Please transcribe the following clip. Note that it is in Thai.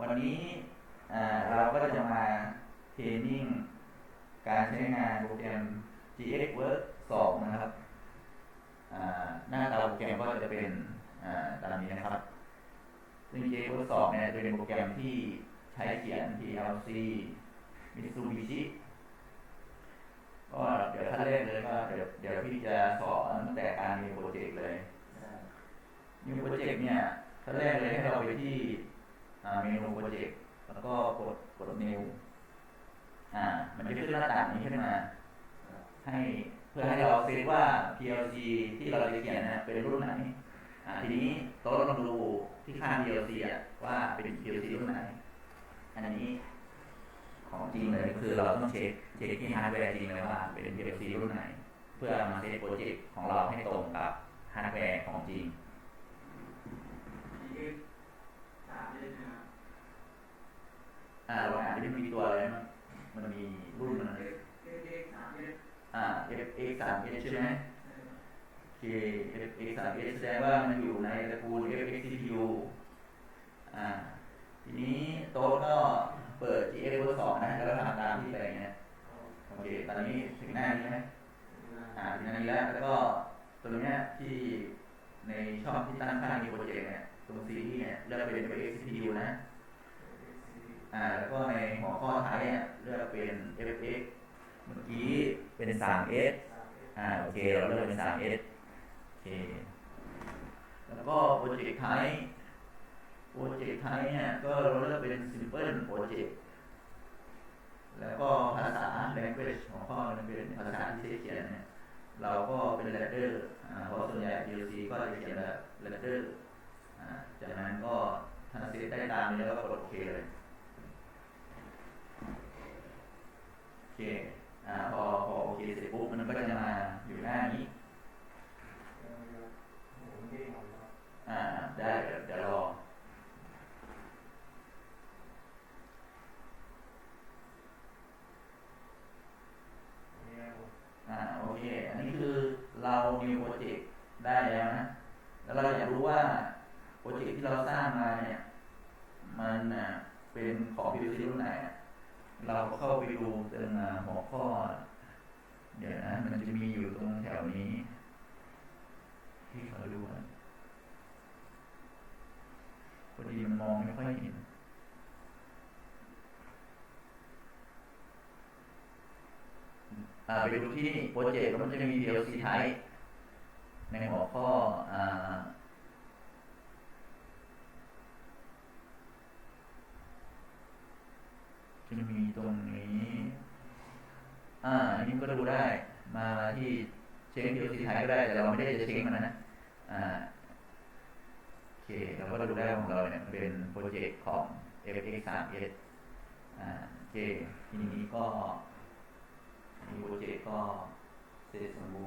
วันนี้อ่าเราก็จะมาเทรนนิ่งการใช้งานโปรแกรม GX Work 2 นะครับอ่าหน้าตาโปรแกรมก็จะเป็นอ่าตามนี้นะครับ ซึ่ง GX Work 2 เนี่ยจะเป็นโปรแกรมที่ใช้เขียน PLC Mitsubishi ก็เดี๋ยวขั้นแรกเลยก็เดี๋ยวเดี๋ยวพี่จะสอนตั้งแต่การมีโปรเจกต์เลยนิวโปรเจกต์เนี่ยขั้นแรกเลยให้เราไปที่อ่า เมนูโปรเจกต์แล้วก็กดกดนิวอ่า มันจะขึ้นหน้าต่างนี้ขึ้นมา ให้เพื่อให้เราเซตว่า PLC ที่เราจะเขียนนะเป็นรุ่นไหนอ่าทีนี้โต๊ะลองดูที่ข้าง PLC อะว่าเป็น PLC รุ่นไหน อันนี้ของจริงเลยคือเราต้องเช็คเช็คที่ฮาร์ดแวร์จริงเลยว่าเป็น PLC รุ่นไหน เพื่อมาเซตโปรเจกต์ของเราให้ตรงกับฮาร์ดแวร์ของจริง อ่าลองอ่านดิ มันมีตัวอะไรมั้งมันมีรุ่นมันอะไรอ่า F X สาม H ใช่ไหมโอเค F X สาม H แสดงว่ามันอยู่ในตระกูล F X CPU อ่า ทีนี้โต๊ะก็เปิด G X เบอร์สองนะแล้วก็ทำตามที่แปลงเนี่ยโอเค ตอนนี้ถึงหน้านี้ไหมอ่าถึงหน้านี้แล้ว แล้วก็ตรงเนี้ยที่ในช่องที่ตั้งค่ามีโปรเจกต์เนี่ยตรงซีรีส์เนี่ยเลือกเป็น F X CPU นะ อ่าแล้วก็ในหัวข้อท้ายเนี่ยเลือกเป็น fx เมื่อกี้เป็น 3s อ่าโอเคเราเลือกเป็น 3s โอเคแล้วก็โปรเจกต์ไทป์โปรเจกต์ไทป์เนี่ยก็เราเลือกเป็น simple project แล้วก็ภาษา language หัวข้อมันเป็นภาษาที่เขียนเนี่ยเราก็เป็น ladder อ่าเพราะส่วนใหญ่ PLC ก็จะเขียนแบบ ladder อ่าจากนั้นก็ถ้าเซตได้ตามนี้แล้วก็กดโอเคเลย โอ เคอ่าพอพอโอเคเสร็จปุ๊บมันก็จะมาอยู่หน้านี้อ่าได้เดี๋ยวเดี๋ยวรออ่าโอเค อันนี้คือเรา new project ได้แล้วนะ แล้วเราอยากรู้ว่าโปรเจกต์ที่เราสร้างมาเนี่ย มันอะเป็นของ PLC รุ่นไหนอะ เราก็เข้าไปดูตรงอ่าหัวข้อ เดี๋ยวนะ มันจะมีอยู่ตรงแถวนี้ ที่เขาดูนะพอดีมันมองไม่ค่อยเห็นอ่าไปดูที่โปรเจกต์มันจะมี PLC type ในหัวข้อ อ่มีตรงนี้ อ่าอันนี้ก็ดูได้ มาที่เช็ค PLC ไทยก็ได้ แต่เราไม่ได้จะเช็คมันนะ อ่าโอเคเราก็ดูได้ของเราเนี่ยมันเป็นโปรเจกต์ของ FX 3 S อ่าโอเค ทีนี้ก็มีโปรเจกต์ก็เสร็จสมบูรณ์